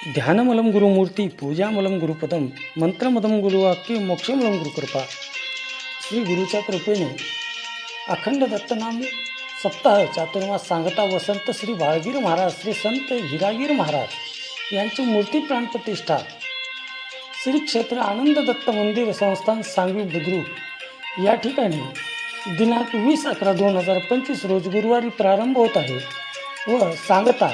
ध्यानमलं गुरुमूर्ती पूजामलं गुरुपदम मंत्रमदम गुरुवाक्य मोक्षमलं गुरुकृपा। श्री गुरुच्या कृपेने अखंड दत्तनाम सप्ताह चातुर्मास सांगता वसंत श्री बाळगीर महाराज श्री संत हिरागीर महाराज यांची मूर्ती प्राणप्रतिष्ठा श्री क्षेत्र आनंद दत्त मंदिर संस्थान सांगवी बुद्रुक या ठिकाणी दिनांक वीस अकरा दोन हजार पंचवीस रोज गुरुवारी प्रारंभ होत आहे व सांगता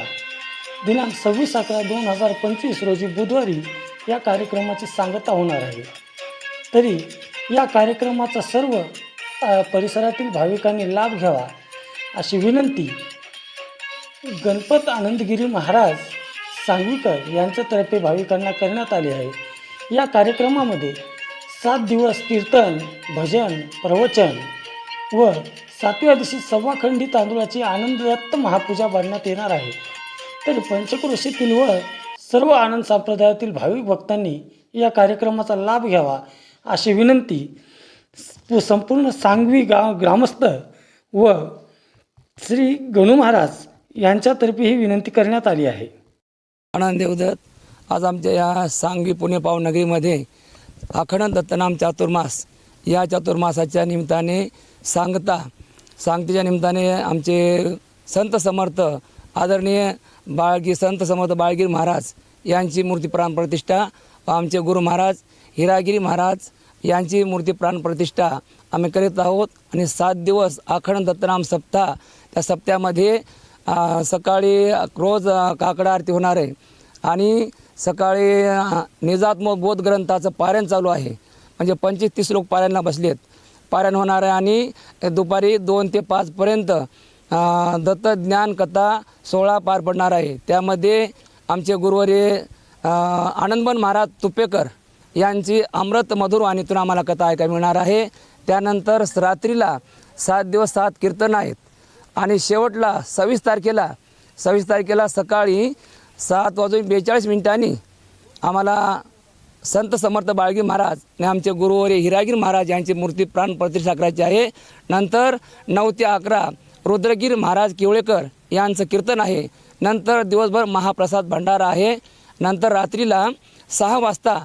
दिनांक सव्वीस अकरा दोन हजार पंचवीस रोजी बुधवारी या कार्यक्रमाची सांगता होणार आहे. तरी या कार्यक्रमाचा सर्व परिसरातील भाविकांनी लाभ घ्यावा अशी विनंती गणपत आनंदगिरी महाराज सांगवीकर यांच्यातर्फे भाविकांना करण्यात आली आहे. या कार्यक्रमामध्ये सात दिवस कीर्तन भजन प्रवचन व सातव्या दिवशी सव्वाखंडी तांदूळाची आनंददत्त महापूजा भरण्यात येणार आहे. तर पंचक्रोशीतील व सर्व आनंद संप्रदायातील भाविक भक्तांनी या कार्यक्रमाचा लाभ घ्यावा अशी विनंती संपूर्ण सांगवी गाव ग्रामस्थ व श्री गणू महाराज यांच्यातर्फे ही विनंती करण्यात आली आहे. आनंद देवदत्त आज आमच्या या सांगवी पुणे पावनगरीमध्ये अखंड दत्तनाम चातुर्मास या चातुर्मासाच्या निमित्ताने सांगता सांगतेच्या निमित्ताने आमचे संत समर्थ आदरणीय बाळगी संत समर्थ बाळगीर महाराज यांची मूर्ती प्राणप्रतिष्ठा व आमचे गुरु महाराज हिरागिरी महाराज यांची मूर्ती प्राणप्रतिष्ठा आम्ही करीत आहोत. आणि सात दिवस अखंड दत्तनाम सप्ताह त्या सप्त्यामध्ये सकाळी रोज काकडा आरती होणार आहे. आणि सकाळी निजात्म निजात्मक बोध ग्रंथाचं पारायण चालू आहे. म्हणजे पंचवीस तीस लोक पारायणला बसलेत. पारायण होणार आहे आणि दुपारी दोन ते पाचपर्यंत दत्त ज्ञान कथा सोहळा पार पडणार आहे. त्यामध्ये आमचे गुरुवारी आनंदबन महाराज तुपेकर यांची अमृत मधुर वाणीतून आम्हाला कथा ऐकायला मिळणार आहे. त्यानंतर रात्रीला सात दिवस सात कीर्तन आहेत. आणि शेवटला सव्वीस तारखेला सव्वीस तारखेला सकाळी सात वाजून बेचाळीस मिनिटांनी आम्हाला संत समर्थ बाळगी महाराज आणि आमचे गुरुवारी हिरागीर महाराज यांची मूर्ती प्राण प्रतिष्ठा करायची आहे. नंतर नऊ ते अकरा रुद्रगीर महाराज केवळेकर यांचं कीर्तन आहे. नंतर दिवसभर महाप्रसाद भंडारा आहे. नंतर रात्रीला सहा वाजता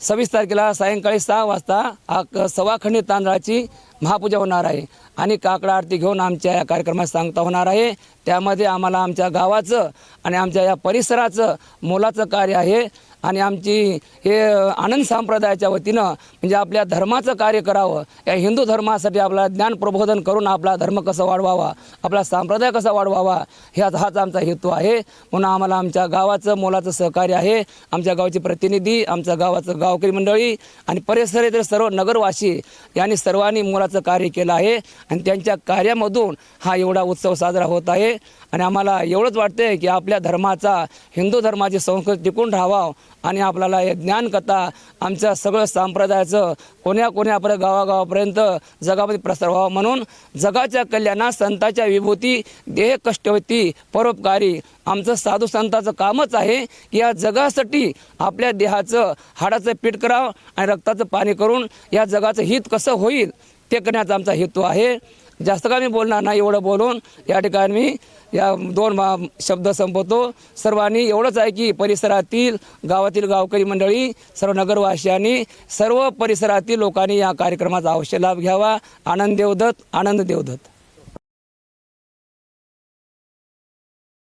सव्वीस तारखेला सायंकाळी सहा वाजता आक सवाखंडी तांदळाची महापूजा होणार आहे. आणि काकडा आरती घेऊन आमच्या या कार्यक्रमात सांगता होणार आहे. त्यामध्ये आम्हाला आमच्या गावाचं आणि आमच्या या परिसराचं मोलाचं कार्य आहे. आणि आमची हे आनंद संप्रदायाच्या वतीनं म्हणजे आपल्या धर्माचं कार्य करावं. या हिंदू धर्मासाठी आपला ज्ञान प्रबोधन करून आपला धर्म कसा वाढवावा आपला संप्रदाय कसा वाढवावा ह्याच हाच आमचा हेतू आहे. म्हणून आम्हाला आमच्या गावाचं मोलाचं सहकार्य आहे. आमच्या गावचे प्रतिनिधी आमच्या गावाचं गावकरी मंडळी आणि परिसरातील सर्व नगरवासी यांनी सर्वांनी मोलाचं कार्य केलं आहे आणि त्यांच्या कार्यामधून हा एवढा उत्सव साजरा होत आहे. आणि आम्हाला एवढंच वाटतंय की आपल्या धर्माचा हिंदू धर्माची संस्कृती टिकून राहावा आणि आपल्याला हे ज्ञानकथा आमच्या सगळं संप्रदायाचं कोण्या कोण्यापर्यंत गावागावापर्यंत जगामध्ये प्रसार व्हावा म्हणून जगाच्या कल्याणात संतांच्या विभूती देह कष्टवती परोपकारी आमचं साधू संतांचं कामच आहे की या जगासाठी आपल्या देहाचं हाडाचं पीठ करावं आणि रक्ताचं पाणी करून या जगाचं हित कसं होईल ते करण्याचा आमचा हेतू आहे. जास्त का मी बोलणार नाही एवढं बोलून या ठिकाणी मी या दोन मा- शब्द संपवतो. सर्वांनी एवढंच आहे की परिसरातील गावातील गावकरी मंडळी सर्व नगरवासियांनी सर्व परिसरातील लोकांनी या कार्यक्रमाचा अवश्य लाभ घ्यावा. आनंद देवदत्त आनंद देवदत्त.